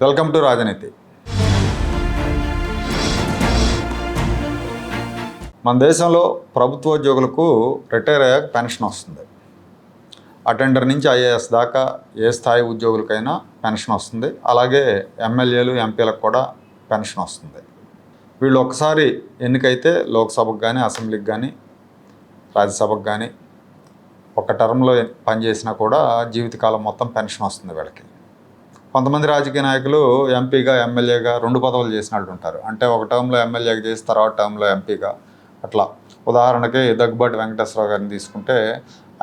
Welcome to Rajaneeti. మన దేశంలో ప్రభుత్వోద్యోగులకు రిటైర్ అయ్యాక పెన్షన్ వస్తుంది. అటెండర్ నుంచి ఐఏఎస్ దాకా ఏ స్థాయి ఉద్యోగులకైనా పెన్షన్ వస్తుంది. అలాగే ఎమ్మెల్యేలు ఎంపీలకు కూడా పెన్షన్ వస్తుంది. వీళ్ళు ఒకసారి ఎన్నికైతే లోక్సభకు కానీ అసెంబ్లీకి కానీ రాజ్యసభకు కానీ ఒక టర్మ్లో పనిచేసినా కూడా జీవితకాలం మొత్తం పెన్షన్ వస్తుంది వీళ్ళకి. కొంతమంది రాజకీయ నాయకులు ఎంపీగా ఎమ్మెల్యేగా రెండు పదవులు చేసిన వాళ్ళు ఉంటారు. అంటే ఒక టర్మ్లో ఎమ్మెల్యేగా చేసి తర్వాత టర్మ్లో ఎంపీగా అట్లా. ఉదాహరణకి దగ్గుబాటి వెంకటేశ్వరరావు గారిని తీసుకుంటే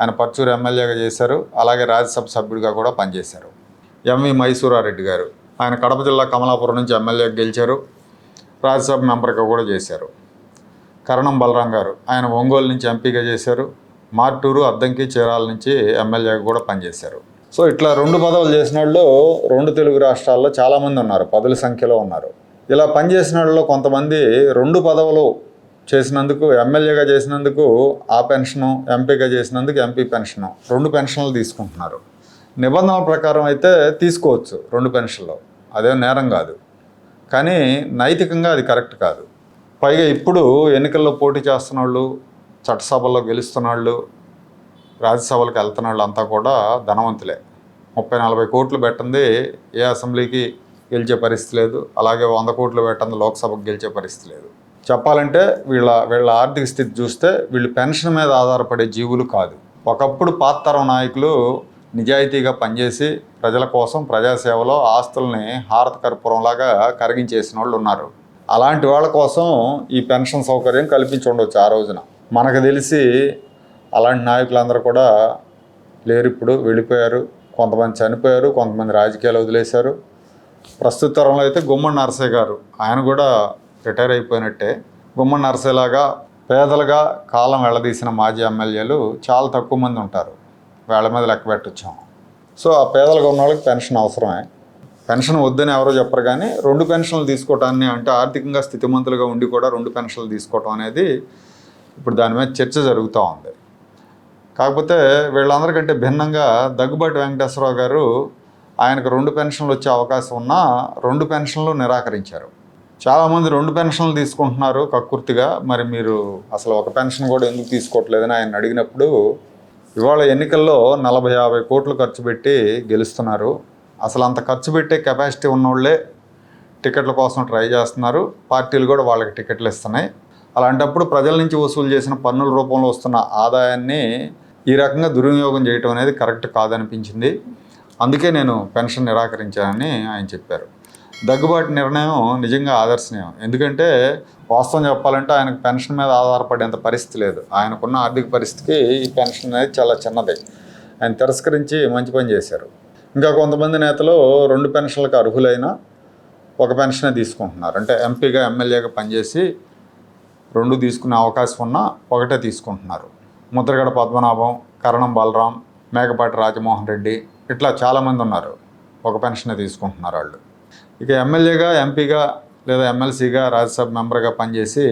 ఆయన పర్చూరు ఎమ్మెల్యేగా చేశారు అలాగే రాజ్యసభ సభ్యుడిగా కూడా పనిచేశారు. ఎంవి మైసూరారెడ్డి గారు ఆయన కడప జిల్లా కమలాపురం నుంచి ఎమ్మెల్యేగా గెలిచారు రాజ్యసభ మెంబర్గా కూడా చేశారు. కరణం బలరాం గారు ఆయన ఒంగోలు నుంచి ఎంపీగా చేశారు మార్టూరు అద్దంకి చీరాల నుంచి ఎమ్మెల్యేగా కూడా పనిచేశారు. సో ఇట్లా రెండు పదవులు చేసిన వాళ్ళు రెండు తెలుగు రాష్ట్రాల్లో చాలామంది ఉన్నారు పదుల సంఖ్యలో ఉన్నారు. ఇలా పనిచేసిన వాళ్ళలో కొంతమంది రెండు పదవులు చేసినందుకు ఎమ్మెల్యేగా చేసినందుకు ఆ పెన్షను ఎంపీగా చేసినందుకు ఎంపీ పెన్షను రెండు పెన్షన్లు తీసుకుంటున్నారు. నిబంధనల ప్రకారం అయితే తీసుకోవచ్చు రెండు పెన్షన్లు అదేం నేరం కాదు. కానీ నైతికంగా అది కరెక్ట్ కాదు. పైగా ఇప్పుడు ఎన్నికల్లో పోటీ చేస్తున్న వాళ్ళు చట్టసభల్లో గెలుస్తున్న వాళ్ళు రాజ్యసభలకు వెళ్తున్న వాళ్ళు అంతా కూడా ధనవంతులే. ముప్పై నలభై కోట్లు పెట్టింది ఏ అసెంబ్లీకి గెలిచే పరిస్థితి లేదు. అలాగే వంద కోట్లు పెట్టింది లోక్సభకు గెలిచే పరిస్థితి లేదు. చెప్పాలంటే వీళ్ళ వీళ్ళ ఆర్థిక స్థితి చూస్తే వీళ్ళు పెన్షన్ మీద ఆధారపడే జీవులు కాదు. ఒకప్పుడు పాత తరం నాయకులు నిజాయితీగా పనిచేసి ప్రజల కోసం ప్రజాసేవలో ఆస్తుల్ని హారత కర్పూరంలాగా కరిగించేసిన వాళ్ళు ఉన్నారు. అలాంటి వాళ్ళ కోసం ఈ పెన్షన్ సౌకర్యం కల్పించి ఉండొచ్చు ఆ రోజున. మనకు తెలిసి అలాంటి నాయకులందరూ కూడా లేరు ఇప్పుడు వెళ్ళిపోయారు. కొంతమంది చనిపోయారు కొంతమంది రాజకీయాలు వదిలేశారు. ప్రస్తుత తరంలో అయితే గుమ్మడి నరసయ్య గారు ఆయన కూడా రిటైర్ అయిపోయినట్టే. గుమ్మడి నరసయ్యలాగా పేదలుగా కాలం వెళ్ళదీసిన మాజీ ఎమ్మెల్యేలు చాలా తక్కువ మంది ఉంటారు. వేళ మీద లెక్క పెట్టొచ్చాం సో ఆ పేదలుగా ఉన్న వాళ్ళకి పెన్షన్ అవసరమే. పెన్షన్ వద్దని ఎవరో చెప్పరు కానీ రెండు పెన్షన్లు తీసుకోవటాన్ని అంటే ఆర్థికంగా స్థితిమంతులుగా ఉండి కూడా రెండు పెన్షన్లు తీసుకోవటం అనేది ఇప్పుడు దాని మీద చర్చ జరుగుతూ ఉంది. కాకపోతే వీళ్ళందరికంటే భిన్నంగా దగ్గుబాటి వెంకటేశ్వరరావు గారు ఆయనకు రెండు పెన్షన్లు వచ్చే అవకాశం ఉన్నా రెండు పెన్షన్లు నిరాకరించారు. చాలామంది రెండు పెన్షన్లు తీసుకుంటున్నారు కక్కుర్తిగా. మరి మీరు అసలు ఒక పెన్షన్ కూడా ఎందుకు తీసుకోవట్లేదని ఆయన అడిగినప్పుడు ఇవాళ ఎన్నికల్లో నలభై యాభై కోట్లు ఖర్చు పెట్టి గెలుస్తున్నారు. అసలు అంత ఖర్చు పెట్టే కెపాసిటీ ఉన్నోళ్ళే టికెట్ల కోసం ట్రై చేస్తున్నారు. పార్టీలు కూడా వాళ్ళకి టికెట్లు ఇస్తున్నాయి. అలాంటప్పుడు ప్రజల నుంచి వసూలు చేసిన పన్నుల రూపంలో వస్తున్న ఆదాయాన్ని ఈ రకంగా దుర్వినియోగం చేయటం అనేది కరెక్ట్ కాదనిపించింది. అందుకే నేను పెన్షన్ నిరాకరించానని ఆయన చెప్పారు. దగ్గుబాటు నిర్ణయం నిజంగా ఆదర్శనీయం. ఎందుకంటే వాస్తవం చెప్పాలంటే ఆయనకు పెన్షన్ మీద ఆధారపడేంత పరిస్థితి లేదు. ఆయనకున్న ఆర్థిక పరిస్థితికి ఈ పెన్షన్ అనేది చాలా చిన్నది. ఆయన తిరస్కరించి మంచి పని చేశారు. ఇంకా కొంతమంది నేతలు రెండు పెన్షన్లకు అర్హులైన ఒక పెన్షనే తీసుకుంటున్నారు. అంటే ఎంపీగా ఎమ్మెల్యేగా పనిచేసి రెండు తీసుకునే అవకాశం ఉన్నా ఒకటే తీసుకుంటున్నారు. ముద్రగడ పద్మనాభం కరణం బలరాం మేకపాటి రాజమోహన్ రెడ్డి ఇట్లా చాలామంది ఉన్నారు. ఒక పెన్షనే తీసుకుంటున్నారు వాళ్ళు. ఇక ఎమ్మెల్యేగా ఎంపీగా లేదా ఎమ్మెల్సీగా రాజ్యసభ మెంబర్గా పనిచేసి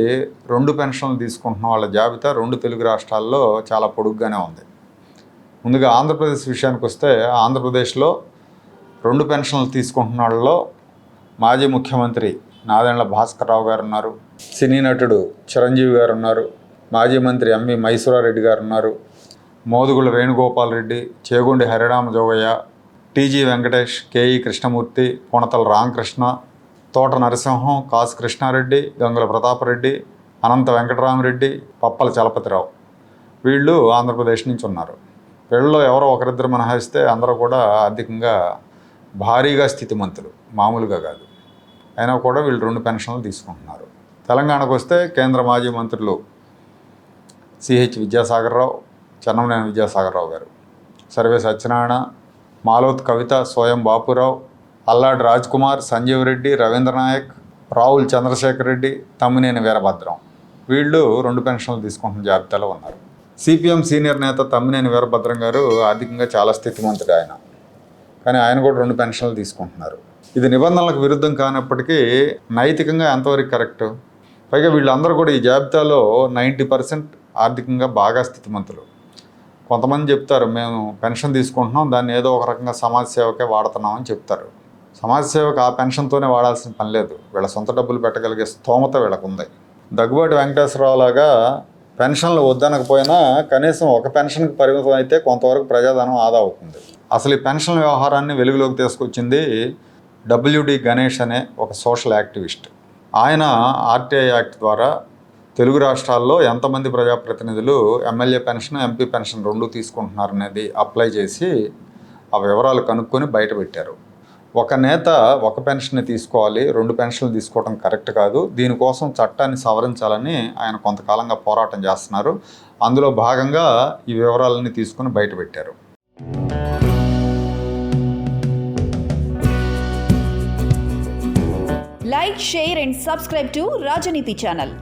రెండు పెన్షన్లు తీసుకుంటున్న వాళ్ళ జాబితా రెండు తెలుగు రాష్ట్రాల్లో చాలా పొడుగ్గానే ఉంది. ముందుగా ఆంధ్రప్రదేశ్ విషయానికి వస్తే ఆంధ్రప్రదేశ్లో రెండు పెన్షన్లు తీసుకుంటున్న వాళ్ళలో మాజీ ముఖ్యమంత్రి నాదెండ్ల భాస్కర్రావు గారు ఉన్నారు. సినీ నటుడు చిరంజీవి గారు ఉన్నారు. మాజీ మంత్రి ఎంవి మైసూరారెడ్డి గారు ఉన్నారు మోదుగుల వేణుగోపాల్ రెడ్డి చేగుండి హరిరామ జోగయ్య టీజీ వెంకటేష్ కేఈ కృష్ణమూర్తి కొనతల రామకృష్ణ తోట నరసింహం కాసు కృష్ణారెడ్డి గంగుల ప్రతాపరెడ్డి అనంత వెంకటరామరెడ్డి పప్పల చలపతిరావు. వీళ్ళు ఆంధ్రప్రదేశ్ నుంచి ఉన్నారు. వీళ్ళలో ఎవరో ఒకరిద్దరు మినహాయిస్తే అందరూ కూడా ఆర్థికంగా భారీగా స్థితిమంతులు. మామూలుగా కాదు. అయినా కూడా వీళ్ళు రెండు పెన్షన్లు తీసుకుంటున్నారు. తెలంగాణకు వస్తే కేంద్ర మాజీ మంత్రులు సిహెచ్ విద్యాసాగర్రావు చెన్నమనేని విద్యాసాగర్రావు గారు. సర్వే సత్యనారాయణ మాలోత్ కవిత స్వయం బాపురావు అల్లాడి రాజ్ కుమార్ సంజీవ్ రెడ్డి రవీంద్ర నాయక్ రావుల్ చంద్రశేఖర్ రెడ్డి తమ్మినేని వీరభద్రం. వీళ్ళు రెండు పెన్షన్లు తీసుకుంటున్న జాబితాలో ఉన్నారు. సిపిఎం సీనియర్ నేత తమ్మినేని వీరభద్రం గారు ఆర్థికంగా చాలా స్థితిమంతుడు ఆయన. కానీ ఆయన కూడా రెండు పెన్షన్లు తీసుకుంటున్నారు. ఇది నిబంధనలకు విరుద్ధం కానప్పటికీ నైతికంగా ఎంతవరకు కరెక్ట్? పైగా వీళ్ళందరూ కూడా ఈ జాబితాలో నైంటీ పర్సెంట్ ఆర్థికంగా బాగా స్థితిమంతులు. కొంతమంది చెప్తారు మేము పెన్షన్ తీసుకుంటున్నాం దాన్ని ఏదో ఒక రకంగా సమాజ సేవకే వాడుతున్నాం అని చెప్తారు. సమాజ సేవకు ఆ పెన్షన్తోనే వాడాల్సిన పని లేదు. వీళ్ళ సొంత డబ్బులు పెట్టగలిగే స్తోమత వీళ్ళకు ఉంది దగ్గుబాటి వెంకటేశ్వరరావు లాగా పెన్షన్లు వద్దనకపోయినా కనీసం ఒక పెన్షన్కి పరిమితం అయితే కొంతవరకు ప్రజాధనం ఆదా అవుతుంది. అసలు ఈ పెన్షన్ వ్యవహారాన్ని వెలుగులోకి తీసుకొచ్చింది డబ్ల్యూడి గణేష్ అనే ఒక సోషల్ యాక్టివిస్ట్. ఆయన ఆర్టీఐ యాక్ట్ ద్వారా తెలుగు రాష్ట్రాల్లో ఎంతమంది ప్రజాప్రతినిధులు ఎమ్మెల్యే పెన్షన్ ఎంపీ పెన్షన్ రెండు తీసుకుంటున్నారనేది అప్లై చేసి ఆ వివరాలు కనుక్కొని బయటపెట్టారు ఒక నేత ఒక పెన్షన్ని తీసుకోవాలి రెండు పెన్షన్లు తీసుకోవడం కరెక్ట్ కాదు. దీనికోసం చట్టాన్ని సవరించాలని ఆయన కొంతకాలంగా పోరాటం చేస్తున్నారు. అందులో భాగంగా ఈ వివరాలన్నీ తీసుకొని బయటపెట్టారు like share and subscribe to Rajaneeti channel